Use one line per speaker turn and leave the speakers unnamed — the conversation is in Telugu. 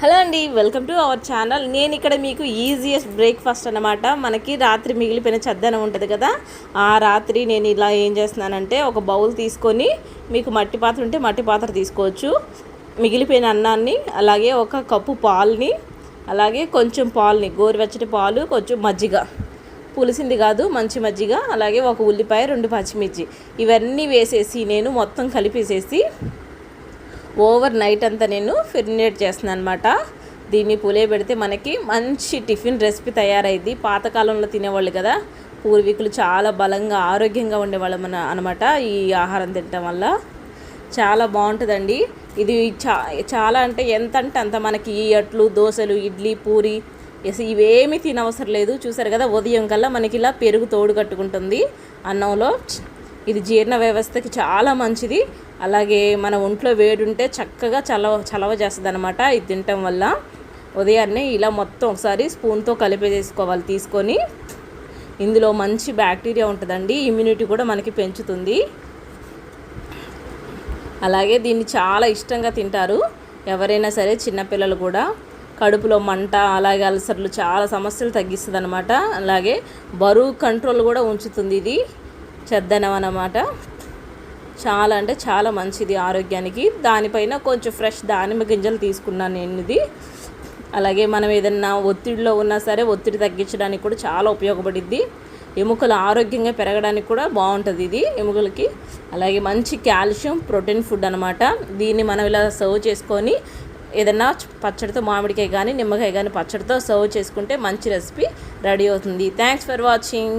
హలో అండి వెల్కమ్ టు అవర్ ఛానల్. నేను ఇక్కడ మీకు ఈజియెస్ట్ బ్రేక్ఫాస్ట్ అన్నమాట. మనకి రాత్రి మిగిలిపోయిన చద్దనం ఉంటుంది కదా ఆ రాత్రి నేను ఇలా ఏం చేస్తున్నానంటే ఒక బౌల్ తీసుకొని మీకు మట్టి పాత్ర ఉంటే మట్టి పాత్ర తీసుకోవచ్చు. మిగిలిపోయిన అన్నాన్ని అలాగే ఒక కప్పు పాలని అలాగే కొంచెం పాలని గోరువెచ్చటి పాలు కొంచెం మజ్జిగ. పులిసింది కాదు మంచి మజ్జిగ అలాగే ఒక ఉల్లిపాయ రెండు పచ్చిమిర్చి. ఇవన్నీ వేసేసి నేను మొత్తం కలిపేసేసి ఓవర్ నైట్ అంతా నేను ఫెరినేట్ చేస్తున్నాను అనమాట దీన్ని పులియబెడితే మనకి మంచి టిఫిన్ రెసిపీ తయారైంది పాతకాలంలో తినేవాళ్ళు కదా పూర్వీకులు చాలా బలంగా ఆరోగ్యంగా ఉండేవాళ్ళం మన అనమాట ఈ ఆహారం తినటం వల్ల. చాలా బాగుంటుందండి. ఇది చా చాలా అంటే ఎంత అంటే అంత మనకి ఈ అట్లు దోశలు ఇడ్లీ పూరి ఇవేమీ తినవసరం లేదు. చూసారు కదా ఉదయం కల్లా మనకి ఇలా పెరుగు తోడు కట్టుకుంటుంది అన్నంలో. ఇది జీర్ణ వ్యవస్థకి చాలా మంచిది. అలాగే మన ఒంట్లో వేడి ఉంటే చక్కగా చలవ చలవ చేస్తుంది అనమాట ఇది తినటం వల్ల. ఉదయాన్నే ఇలా మొత్తం ఒకసారి స్పూన్తో కలిపేసుకోవాలి తీసుకొని. ఇందులో మంచి బ్యాక్టీరియా ఉంటుందండి ఇమ్యూనిటీ కూడా మనకి పెంచుతుంది. అలాగే దీన్ని చాలా ఇష్టంగా తింటారు ఎవరైనా సరే చిన్నపిల్లలు కూడా. కడుపులో మంట అలాగే అల్సర్లు చాలా సమస్యలు తగ్గిస్తుంది అనమాట అలాగే బరువు కంట్రోల్ కూడా ఉంచుతుంది ఇది. చెద్దనం అన్నమాట. చాలా అంటే చాలా మంచిది ఆరోగ్యానికి. దానిపైన కొంచెం ఫ్రెష్ దానిమ్మ గింజలు తీసుకున్నాను నేను ఇది అలాగే మనం ఏదన్నా ఒత్తిడిలో ఉన్నా సరే ఒత్తిడి తగ్గించడానికి కూడా చాలా ఉపయోగపడిద్ది. ఎముకలు ఆరోగ్యంగా పెరగడానికి కూడా బాగుంటుంది ఇది ఎముకలకి. అలాగే మంచి కాల్షియం ప్రోటీన్ ఫుడ్ అనమాట దీన్ని మనం ఇలా సర్వ్ చేసుకొని ఏదన్నా పచ్చడితో మామిడికాయ కానీ నిమ్మకాయ కానీ పచ్చడితో సర్వ్ చేసుకుంటే మంచి రెసిపీ రెడీ అవుతుంది. Thanks for watching